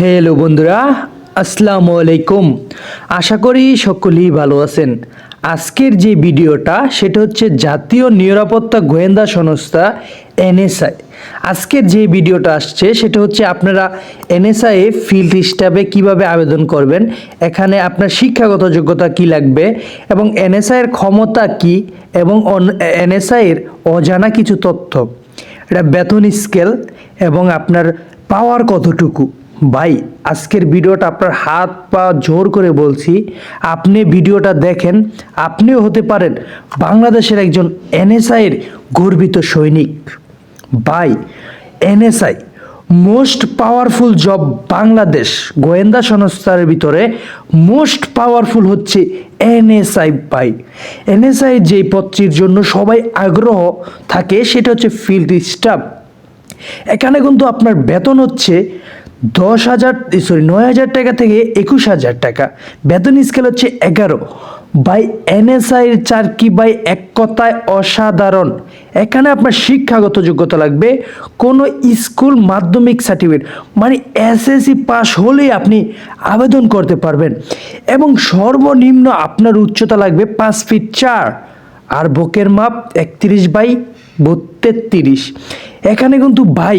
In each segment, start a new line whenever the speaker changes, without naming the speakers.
Hello বন্ধুরা, আসসালামু আলাইকুম। আশা করি সকলেই ভালো আছেন। আজকের যে ভিডিওটা, সেটা হচ্ছে জাতীয় নিরাপত্তা গোয়েন্দা সংস্থা এনএসআই। আজকের যে ভিডিওটা আসছে, সেটা হচ্ছে আপনারা এনএসআই ফিল্ড স্টাফে কীভাবে আবেদন করবেন, এখানে আপনার শিক্ষাগত যোগ্যতা কি লাগবে, এবং এনএসআই এর ক্ষমতা কি, এবং এনএসআই এর অজানা কিছু তথ্য। এটা বেতন স্কেল এবং আপনার পাওয়ার কতটুকু। ভাই, আজকের ভিডিওটা আপনার হাত পা জোর করে বলছি। আপনি ভিডিওটা দেখেন, আপনিও হতে পারেন বাংলাদেশের একজন এনএসআইয়ের গর্বিত সৈনিক। ভাই NSI most powerful job Bangladesh, গোয়েন্দা সংস্থার ভিতরে মোস্ট পাওয়ারফুল হচ্ছে এনএসআই ভাই। এনএসআই যেই পদটির জন্য সবাই আগ্রহ থাকে, সেটা হচ্ছে ফিল্ড স্টাফ এখানে কিন্তু আপনার বেতন হচ্ছে দশ হাজার সরি নয় হাজার টাকা থেকে একুশ হাজার টাকা। বেতন স্কেল হচ্ছে এগারো। বাই এনএসআইয়ের চারকি বাই এক কথায় অসাধারণ। এখানে আপনার শিক্ষাগত যোগ্যতা লাগবে। কোনো স্কুল মাধ্যমিক সার্টিফিকেট মানে এসএসসি পাস হলেই আপনি আবেদন করতে পারবেন। এবং সর্বনিম্ন আপনার উচ্চতা লাগবে পাঁচ ফিট চার। আর বুকের মাপ একত্রিশ বাই তেত্রিশ এখানে কিন্তু ভাই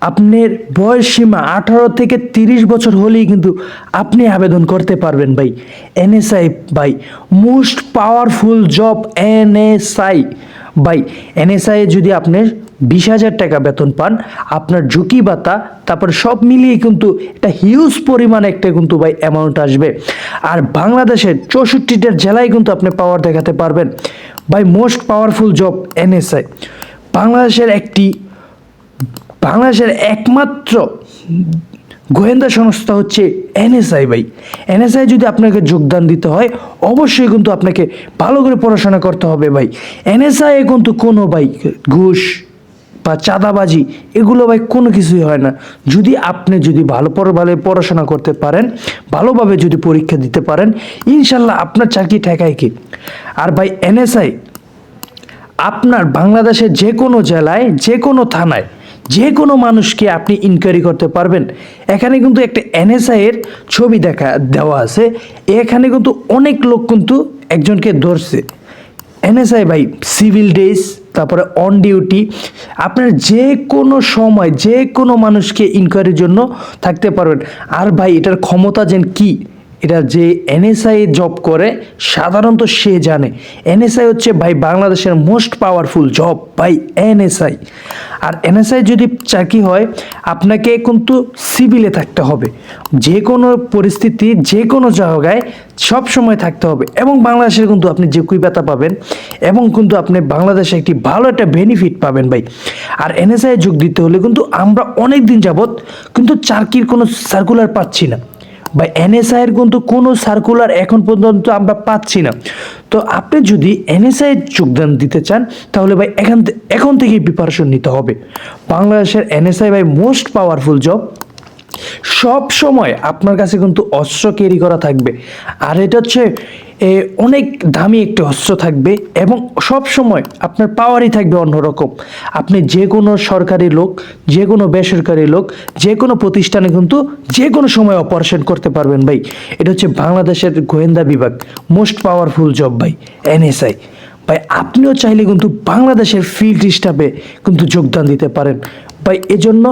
আপনার বয়স সীমা আঠারো থেকে তিরিশ বছর হলেই কিন্তু আপনি আবেদন করতে পারবেন ভাই। এনএসআই ভাই মোস্ট পাওয়ারফুল জব এনএসআই। ভাই, এনএসআই যদি আপনি বিশ হাজার টাকা বেতন পান, আপনার ঝুঁকি ভাতা, তারপর সব মিলিয়ে কিন্তু একটা হিউজ পরিমাণ একটা কিন্তু ভাই অ্যামাউন্ট আসবে। আর বাংলাদেশের চৌষট্টিটা জেলায় কিন্তু আপনি পাওয়ার দেখাতে পারবেন। ভাই মোস্ট পাওয়ারফুল জব এনএসআই। বাংলাদেশের একটি বাংলাদেশের একমাত্র গোয়েন্দা সংস্থা হচ্ছে এনএসআই ভাই। এনএসআই যদি আপনাকে যোগদান দিতে হয়, অবশ্যই কিন্তু আপনাকে ভালো করে পড়াশোনা করতে হবে ভাই। এনএসআই কিন্তু কোনো ভাই ঘুষ বা চাঁদাবাজি এগুলো ভাই কোনো কিছুই হয় না। যদি আপনি যদি ভালো ভালো পড়াশোনা করতে পারেন, ভালোভাবে যদি পরীক্ষা দিতে পারেন, ইনশাল্লাহ আপনার চাকরি ঠেকায় কি? আর ভাই, এনএসআই আপনার বাংলাদেশের যে কোনো জেলায়, যে কোনো থানায় যে কোনো মানুষকে আপনি ইনকোয়ারি করতে পারবেন। এখানে কিন্তু একটা এনএসআইয়ের ছবি দেখা, দেওয়া আছে। এখানে কিন্তু অনেক লোক কিন্তু একজনকে ধরছে। এনএসআই ভাই সিভিল ডেস তারপরে অন ডিউটি আপনার যে কোনো সময় যে কোনো মানুষকে ইনকোয়ারির জন্য থাকতে পারবেন। আর ভাই, এটার ক্ষমতা যেন কী? এটা যে এনএসআই জব করে, সাধারণত সে জানে। এনএসআই হচ্ছে ভাই বাংলাদেশের মোস্ট পাওয়ারফুল জব ভাই এনএসআই আর এনএসআই যদি চাকরি হয়, আপনাকে কিন্তু সিভিলে থাকতে হবে। যে কোনো পরিস্থিতি, যে কোনো জায়গায় সব সময় থাকতে হবে। এবং বাংলাদেশের কিন্তু আপনি যে ব্যথা পাবেন, এবং কিন্তু আপনি বাংলাদেশে একটি ভালো একটা বেনিফিট পাবেন ভাই। আর এনএসআই যোগ দিতে হলে কিন্তু আমরা অনেক দিন যাবৎ কিন্তু চাকরির কোনো সার্কুলার পাচ্ছি না। বা এনএসআইয়ের কিন্তু কোনো সার্কুলার এখন পর্যন্ত আমরা পাচ্ছি না। তো আপনি যদি এনএসআই যোগদান দিতে চান, তাহলে ভাই এখান এখন থেকেই প্রিপারেশন নিতে হবে। বাংলাদেশের এনএসআই ভাই মোস্ট পাওয়ারফুল জব সব সময় আপনার কাছে কিন্তু অস্ত্র ক্যারি করা থাকবে। আর এটা হচ্ছে অনেক দামি একটি অস্ত্র থাকবে এবং সব সময় আপনার পাওয়ারই থাকবে অন্যরকম আপনি যে কোনো সরকারি লোক যে কোনো বেসরকারি লোক যে কোনো প্রতিষ্ঠানে কিন্তু যে কোনো সময় অপারেশন করতে পারবেন ভাই। এটা হচ্ছে বাংলাদেশের গোয়েন্দা বিভাগ মোস্ট পাওয়ারফুল জব ভাই এনএসআই ভাই, আপনিও চাইলে কিন্তু বাংলাদেশের ফিল্ড স্টাফে কিন্তু যোগদান দিতে পারেন। ভাই, এজন্য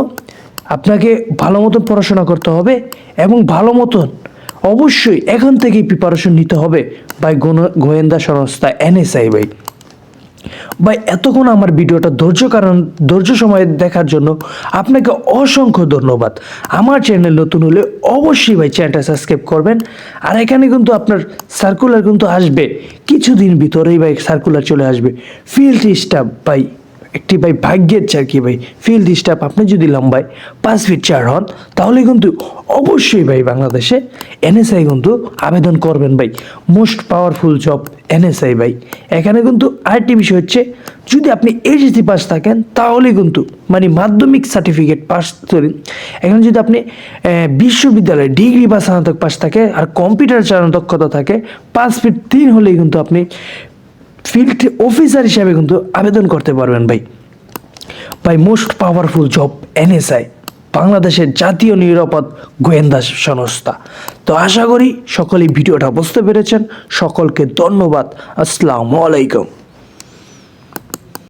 আপনাকে ভালো মতন পড়াশোনা করতে হবে এবং ভালো মতন অবশ্যই এখন থেকেই প্রিপারেশন নিতে হবে বাই গোয়েন্দা সংস্থা এনএসআই ভাই। ভাই, এতক্ষণ আমার ভিডিওটা ধৈর্য কারণ, ধৈর্য সময় দেখার জন্য আপনাকে অসংখ্য ধন্যবাদ। আমার চ্যানেল নতুন হলে অবশ্যই ভাই চ্যানেলটা সাবস্ক্রাইব করবেন। আর এখানে কিন্তু আপনার সার্কুলার কিন্তু আসবে। কিছুদিন ভিতরেই ভাই সার্কুলার চলে আসবে। ফিল্ড স্টাফ ভাই। একটি ভাই ভাগ্যের চার কি ভাই? ফিল্ড স্টাফ আপনি যদি লম্বায় পাঁচ ফিট চার হন, তাহলে কিন্তু অবশ্যই ভাই বাংলাদেশে এনএসআই কিন্তু আবেদন করবেন ভাই। মোস্ট পাওয়ারফুল জব এনএসআই ভাই। এখানে কিন্তু আরেকটি বিষয় হচ্ছে, যদি আপনি এইচএসসি পাস থাকেন, তাহলে কিন্তু মানে মাধ্যমিক সার্টিফিকেট পাস করেন। এখানে যদি আপনি বিশ্ববিদ্যালয়ে ডিগ্রি বা স্নাতক পাস থাকে, আর কম্পিউটার চালানোর দক্ষতা থাকে, পাঁচ ফিট তিন হলেই কিন্তু আপনি ফিল্ড অফিসার হিসাবে কিন্তু আবেদন করতে পারবেন ভাই। ভাই, মোস্ট পাওয়ারফুল জব এনএসআই, বাংলাদেশের জাতীয় নিরাপদ গোয়েন্দা সংস্থা। তো আশা করি সকলেই ভিডিওটা বুঝতে পেরেছেন। সকলকে ধন্যবাদ। আসসালামু আলাইকুম।